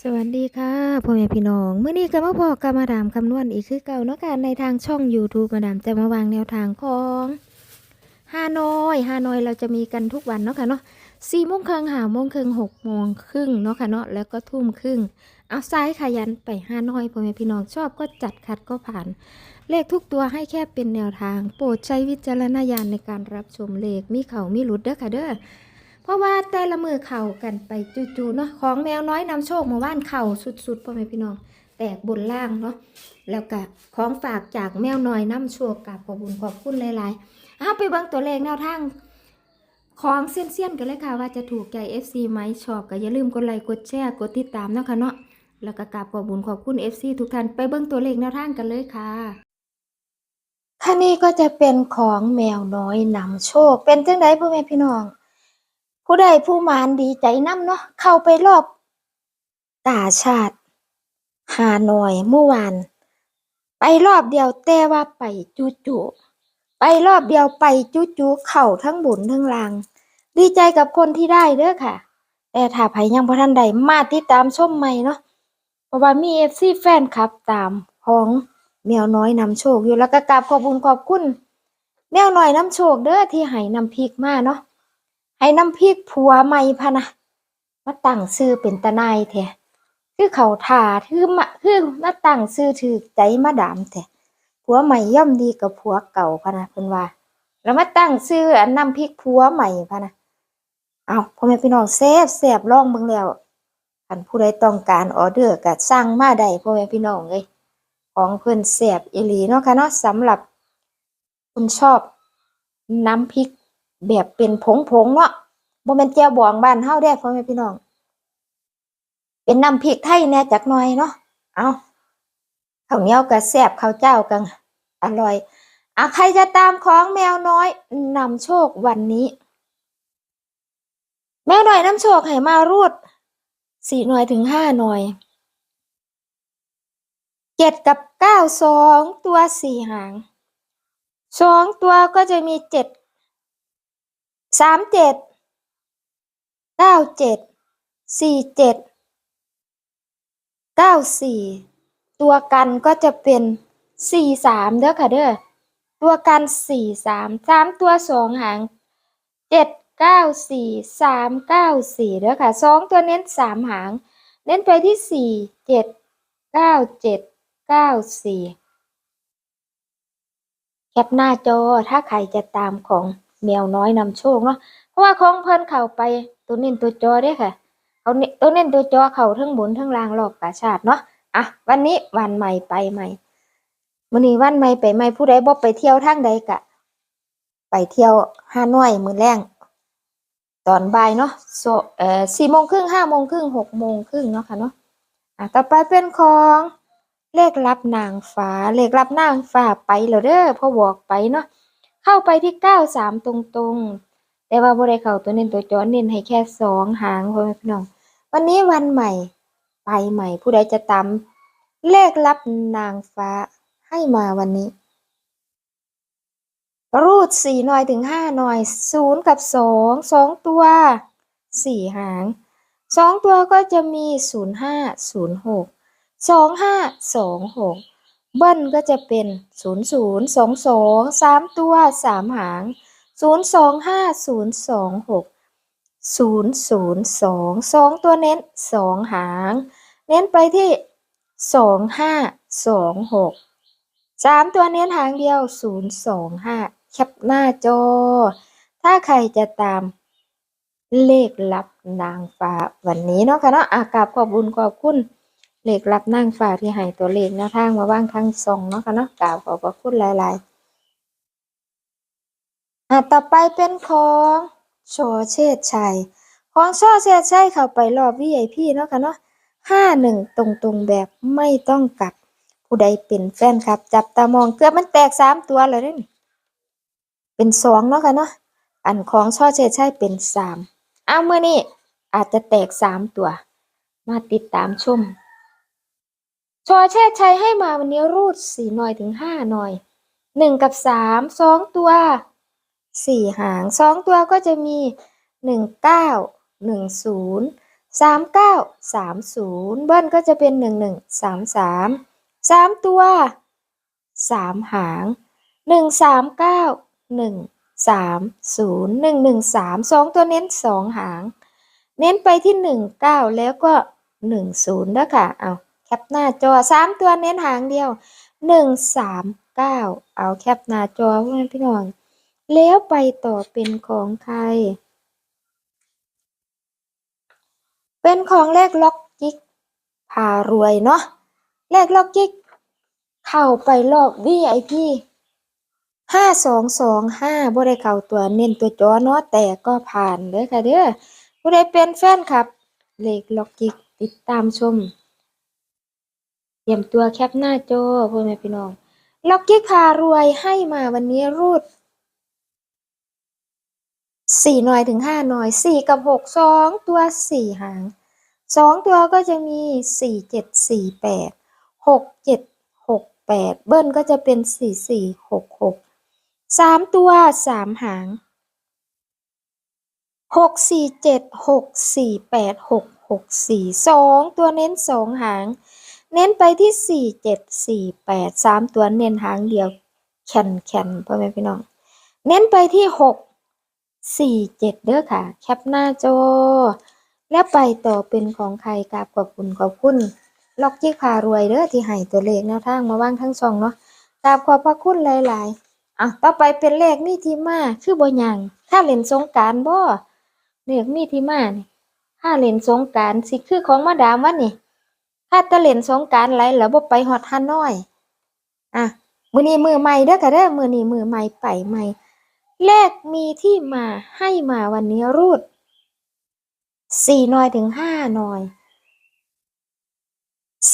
สวัสดีค่ะพ่อแม่พี่น้องเมื่อนี้ก็มาพอกบมาดามคำนวณอีกคือเก่าเนาะค่ะในทางช่อง YouTube มาดามจะมาวางแนวทางของฮานอยฮานอยเราจะมีกันทุกวันเนาะค่ะเนาะสี่โมงครึ่งหาโมงครึ่งหกโมงครึ่งเนาะค่ะเนาะแล้วก็ทุ่มครึ่ง เอาซ้ายขยันไปฮานอยพ่อแม่พี่น้องชอบก็จัดขัดก็ผ่าน เลขทุกตัวให้แค่เป็นแนวทาง โปรดใช้วิจารณญาณในการรับชมเลขมีเขามีหลุดเด้อค่ะเด้อ เพราะว่าแต่ละมือเข่ากันไปจู่ๆเนาะของแมวน้อยนำโชคมาว่านเข่าสุดๆพ่อแม่พี่น้อง แตกบนล่างเนาะแล้วก็ของฝากจากแมวน้อยนำโชคกับขอบคุญขอบคุณหลายๆเอาไปเบิ่งตัวเลขแนวทางของเส้นเซียนๆกันเลยค่ะว่าจะถูกใจ FC ไหมชอบก็อย่าลืมกดไลค์กดแชร์กดติดตามเนาะค่ะเนาะแล้วก็กราบขอบุญขอบคุณ FC ทุกท่านไปเบิ่งตัวเลขแนวทางกันเลยค่ะค่ะนี่ก็จะเป็นของแมวน้อยนำโชค เป็นจังไดพ่อแม่พี่น้อง ผู้ใดผู้มานดีใจน้ำเนาะเข้าไปรอบตาชาติหาหน่อยเมื่อวาน ไปรอบเดียวแต่ว่าไปจุจุไปรอบเดียวไปจุจุเข่าทั้งบุญทั้งลาง ดีใจกับคนที่ได้เด้อค่ะ แต่ถ้าไผยังบ่ทันใดมาติดตามชมใหม่เนาะเพราะว่ามี FC แฟนคลับตามของแมวน้อยนำโชคอยู่แล้วก็กราบขอบคุณขอบคุณแมวน้อยนำโชคเด้อที่ให้นำพริกมาเนาะ ให้น้ำพริกผัวใหม่พะนะมาตั้งซื้อเป็นตานายแท้คือเขาถ่าคือมาคือมาตั้งซื้อถือใจมาดามแท้ผัวใหม่ย่อมดีกับผัวเก่าพะนะเพิ่นว่าแล้วมาตั้งซื้ออันน้ำพริกผัวใหม่พะนะเอาพ่อแม่พี่น้องแซ่บแซ่บลองเบิ่งแล้วคันผู้ใดต้องการออเดอร์ก็สั่งมาได้พ่อแม่พี่น้องเอ้ยของเพิ่นแซ่บอีหลีเนาะค่ะเนาะสำหรับคุณชอบน้ำพริก แบบเป็นผงผงๆเนาะบ่แม่นแจ่วบองบ้านเฮาเด้พ่อแม่พี่น้อง เป็นน้ำพริกไทยแน่จักหน่อยเนาะเอาข้าวเหนียวก็แซ่บข้าวเจ้าก็อร่อยอะใครจะตามของแมวน้อยนำโชควันนี้ แมวน้อยนำโชคให้มารูดสี่หน่วยถึงห้าหน่วยเจ็ดกับเก้าสองตัวสี่หางสองตัวก็จะมีเจ็ด สามเจ็ดเก้าเจ็ดสี่เจ็ดเก้าสี่ตัวกันก็จะเป็นสี่สามเด้อค่ะเด้อตัวกันสี่สามสามตัวสองหางเจ็ดเก้าสี่สามเก้าสี่เด้อค่ะสองตัวเน้นสามหาง เน้นไปที่สี่เจ็ดเก้าเจ็ดเก้าสี่แคปหน้าจอถ้าใครจะตามของ แมวน้อยนำโชคเนาะเพราะว่าของเพิ่นเข้าไปตัวเน้นตัวจอเด้ค่ะเขาเน้นตัวเน้นตัวจอเข้าทั้งบนทั้งล่างรอบกาชาติเนาะอะวันนี้วันใหม่ไปใหม่มื้อนี้วันใหม่ไปใหม่ผู้ใดบ่ไปเที่ยวทางใดกะ ไปเที่ยวฮานอยมื้อแรงตอนบ่ายเนาะโซเอ่อ4โมงครึ่ง5โมงครึ่ง6โมงครึ่งเนาะค่ะเนาะอะต่อไปเป็นของเลขลับนางฟ้าเลขลับนางฟ้าไปแล้วเด้อพอบอกไปเนาะ เข้าไปที่93ตรงๆ แต่ว่าบ่ได้เข้าตัวเน้นตัวจอเน้นให้แค่สองหางพ่อแม่พี่น้อง วันนี้วันใหม่ ไปใหม่ ผู้ใดจะตามเลขลับนางฟ้าให้มาวันนี้ รูดสี่หน่อยถึงห้าหน่อยศูนย์กับสองสองตัวสี่หางสองตัวก็จะมีศูนย์ห้าศูนย์หกสองห้าสองหก เบิ้ลก็จะเป็นศูนย์ศูนย์สองสองสามตัวสามหางศูนย์สองห้าศูนย์สองหกศูนย์ศูนย์สองสองตัวเน้นสองหาง เน้นไปที่สองห้าสองหกสามตัวเน้นหางเดียวศูนย์สองห้าแคปหน้าจอ ถ้าใครจะตามเลขลับนางฟ้าวันนี้เนาะค่ะเนาะอากาบขอบคุญขอบคุณ เลขลับนางฟ้าที่ให้ตัวเลขแนวทางมาว่างทางซองเนาะค่ะเนาะกราบขอบพระคุณหลายๆอะต่อไปเป็นของโชเชษชัย ของโชเชษชัยเข้าไปรอบ VIP เนาะค่ะเนาะห้าหนึ่งตรงๆแบบไม่ต้องกลับ ผู้ใดเป็นแฟนครับ จับตามองเกือบมันแตกสามตัวเลยนี่เป็นสองเนาะค่ะเนาะอันของโชเชษชัยเป็นสามอ้าเมื่อนี้อาจจะแตกสามตัว มาติดตามชม โชเชษชัยให้มาวันนี้รูดสี่หน่อยถึงห้าหน่อยหนึ่งกับสามสองตัวสี่หางสองตัวก็จะมีหนึ่งเก้าหนึ่งศูนย์สามเก้าสามศูนย์เบิ้ลก็จะเป็นหนึ่งหนึ่งสามสามสามตัวสามหางหนึ่งสามเก้าหนึ่งสามศูนย์หนึ่งหนึ่งสามสองตัวเน้นสองหาง เน้นไปที่หนึ่งเก้าแล้วก็หนึ่งศูนย์นะค่ะเอา ปหน้าจอสามตัวเน้นหางเดียวหนึ่งสามเก้าเอาแคปหน้าจอเพื่อนพี่น้อง แล้วไปต่อเป็นของใคร เป็นของเลขล็อกจิกพารวยเนาะเลขล็อกจิกเข้าไปรอบ VIP ห้าสองสองห้าบ่ได้เข้าตัวเน้นตัวจอเนาะแต่ก็ผ่านเด้อค่ะเด้อผู้ใดเป็นแฟนคลับ เลขล็อกจิกติดตามชม เตรียมตัวแคปหน้าจอพ่อแม่พี่น้องล็อกจิกพารวยให้มาวันนี้รูดสี่หน่อยถึงห้าหน่อยสี่กับหกสองตัวสี่หางสองตัวก็จะมีสี่เจ็ดสี่แปดหกเจ็ดหกแปดเบิ้ลก็จะเป็นสี่สี่หกหกสามตัวสามหางหกสี่เจ็ดหกสี่แปดหกหกสี่สองตัวเน้นสองหาง เน้นไปที่สี่เจ็ดสี่แปดสามตัวเน้นหางเดียว แข็นแข็นพ่อแม่พี่น้อง เน้นไปที่หกสี่เจ็ดเด้อค่ะ แคปหน้าจอ แล้วไปต่อเป็นของใครกราบขอบคุณขอบคุณ ล็อกจี้พารวยเด้อที่ให้ตัวเลขแนวทางมาว่างทั้งสองเนาะกราบขอบพระคุณหลาย ๆ อะ ต่อไปเป็นเลขมีที่มา คือบ่ยังถ้าเล่นสงการบ่เลขมีที่มานี่ถ้าเล่นสงการสิคือของมาดามวันนี่ ถ้าตะเล่นสงการไรแล้วบ่ไปฮอดฮานอย อะมือนี้มือใหม่เด้อค่ะเด้อมือนี้มือใหม่ไปใหม่เลขมีที่มาให้มาวันนี้รูดสี่หน่อยถึงห้าหน่อย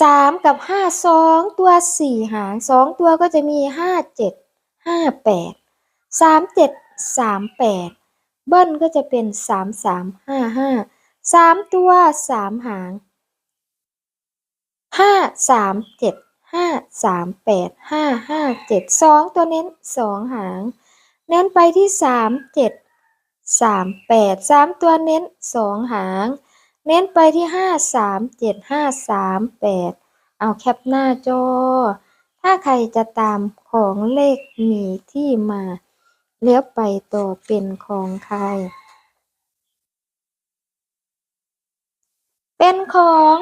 สามกับห้าสองตัวสี่หางสองตัวก็จะมีห้าเจ็ดห้าแปดสามเจ็ดสามแปดเบิ้ลก็จะเป็นสามสามห้าห้าสามตัวสามหาง ห้าสามเจ็ดห้าสามแปดห้าห้าเจ็ดสองตัวเน้นสองหาง เน้นไปที่สามเจ็ดสามแปดสามตัวเน้นสองหาง เน้นไปที่ห้าสามเจ็ดห้าสามแปดเอาแคปหน้าจอ ถ้าใครจะตามของเลขมีที่มาเลี้ยวไปต่อเป็นของใคร เป็นของ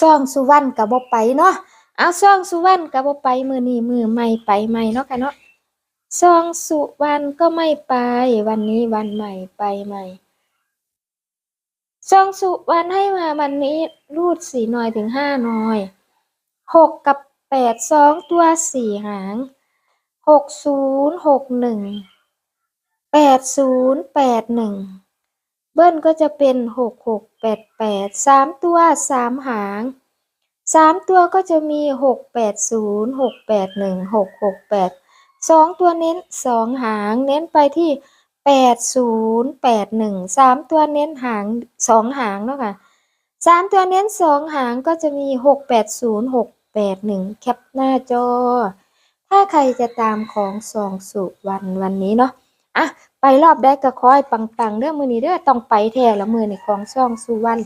ซ่องสุวรรณกับบ่ไปเนาะเอาซ่องสุวรรณกับบ่ไปมือนี้มือใหม่ไปใหม่เนาะค่ะเนาะซองสุวรรณก็ไม่ไป วันนี้วันใหม่ไปใหม่ซองสุวรรณให้มาวันนี้รูดสี่หน่อยถึงห้าหน่อยหกกับแปดสองตัวสี่หางหกศูนย์หกหนึ่งแปดศูนย์แปดหนึ่ง บิ้ลก็จะเป็นหกหกแปดแปดสามตัวสามหางสามตัวก็จะมีหกแปดศูนย์หกแปดหนึ่งหกหกแปดสองตัวเน้นสองหาง เน้นไปที่แปดศูนย์แปดหนึ่งสามตัวเน้นหางสองหางเนาะค่ะสามตัวเน้นสองหางก็จะมีหกแปดศูนย์หกแปดหนึ่งแคปหน้าจอ ถ้าใครจะตามของสองสุวรรณวันนี้เนาะ อะไปรอบได้ก็คอยปังๆเด้อมือนี้เด้อต้องไปแท้ละมือนี่ของสองสุวรรณ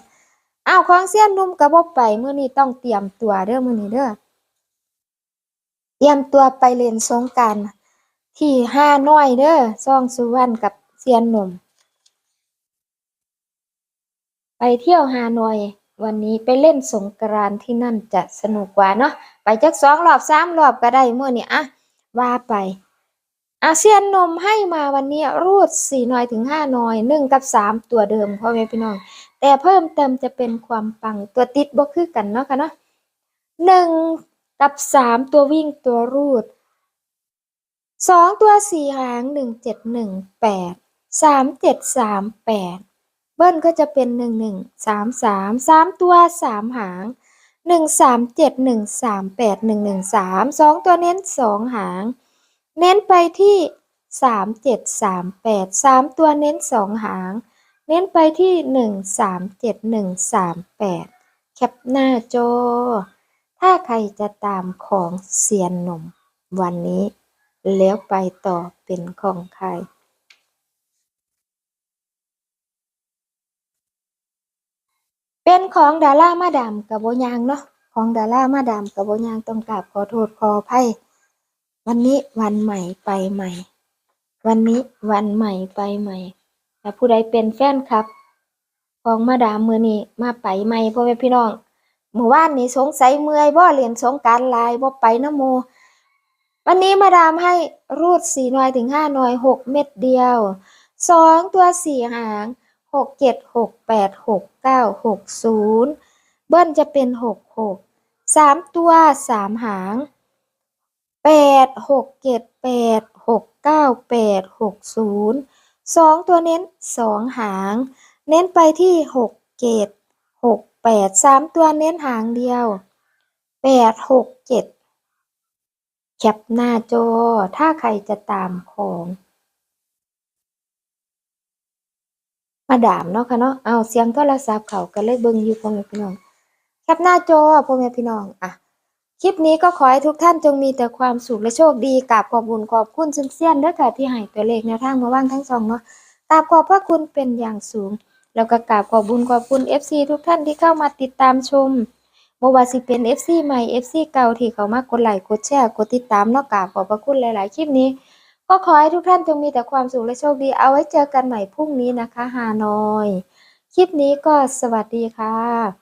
อ้าวของเสี้ยนนุ่มกระบอกไปมือนี้ต้องเตรียมตัวเด้อมือนี้เด้อเตรียมตัวไปเล่นสงการที่ห้าน้อยเด้อซ่องสุวรรณกับเซียนนุ่มไปเที่ยวฮานอยวันนี้ไปเล่นสงกรานที่นั่นจะสนุกกว่าเนาะไปจักสองรอบสามรอบก็ได้เมื่อนี้อะว่าไป อาเซียนนมให้มาวันนี้รูดสี่หน่อยถึงห้าหน่อยหนึ่งกับสามตัวเดิมพ่อแม่พี่น้อง แต่เพิ่มเติมจะเป็นความปังตัวติดบ่คือกันเนาะค่ะเนาะหนึ่งกับสามตัววิ่งตัวรูดสองตัวสี่หางหนึ่งเจ็ดหนึ่งแปดสามเจ็ดสามแปดเบิ้ลก็จะเป็นหนึ่งหนึ่งสามสามสามตัวสามหางหนึ่งสามเจ็ดหนึ่งสามแปดหนึ่งหนึ่งสามสองตัวเน้นสองหาง เน้นไปที่สามเจ็ดสามแปดสามตัวเน้นสองหาง เน้นไปที่หนึ่งสามเจ็ดหนึ่งสามแปดแคปหน้าจอ ถ้าใครจะตามของเซียนหนุ่มวันนี้ แล้วไปต่อเป็นของใครเป็นของดารามาดามกับโบยางเนาะของดารามาดามกับโบยางต้องกราบขอโทษขออภัย วันนี้วันใหม่ไปใหม่ วันนี้วันใหม่ไปใหม่แต่ผู้ใดเป็นแฟนครับ ของมาดามมือนี้มาไปใหม่พ่อแม่พี่น้องเมื่อวานนี้สงสัยเมื่อยบ่เรียนสงการลายบ่ไปนะโม วันนี้มาดามให้รูดสี่หน่อยถึงห้าหน่อยหกเม็ดเดียวสองตัวสี่หางหกเจ็ดหกแปดหกเก้าหกศูนย์เบิ้ลจะเป็นหกหกสามตัวสามหาง แปดหกเจ็ดแปดหกเก้าแปดหกศูนย์สองตัวเน้นสองหาง เน้นไปที่หกเจ็ดหกแปดสามตัวเน้นหางเดียวแปดหกเจ็ดแคปหน้าจอถ้าใครจะตามของมาดามเนาะค่ะเนาะเอาเสียงโทรศัพท์เขาก็เลยเบิ่งอยู่พ่อแม่พี่น้อง แคปหน้าจอพ่อแม่พี่น้องอะ คลิปนี้ก็ขอให้ทุกท่านจงมีแต่ความสุขและโชคดีกราบขอบุญขอบคุณเซียนๆเด้อค่ะที่ให้ตัวเลขแนวทางมาว่างทั้งสองเนาะกราบขอบพระคุณเป็นอย่างสูง แล้วก็กราบขอบุญขอบคุณ FC ทุกท่านที่เข้ามาติดตามชมบ่ว่าสิเป็น FC ใหม่ FC เก่าที่เขามากดไลค์กดแชร์กดติดตามเนาะกราบขอบพระคุณหลาย ๆ คลิปนี้ ก็ขอให้ทุกท่านจงมีแต่ความสุขและโชคดีเอาไว้เจอกันใหม่พรุ่งนี้นะคะฮานอย คลิปนี้ก็สวัสดีค่ะ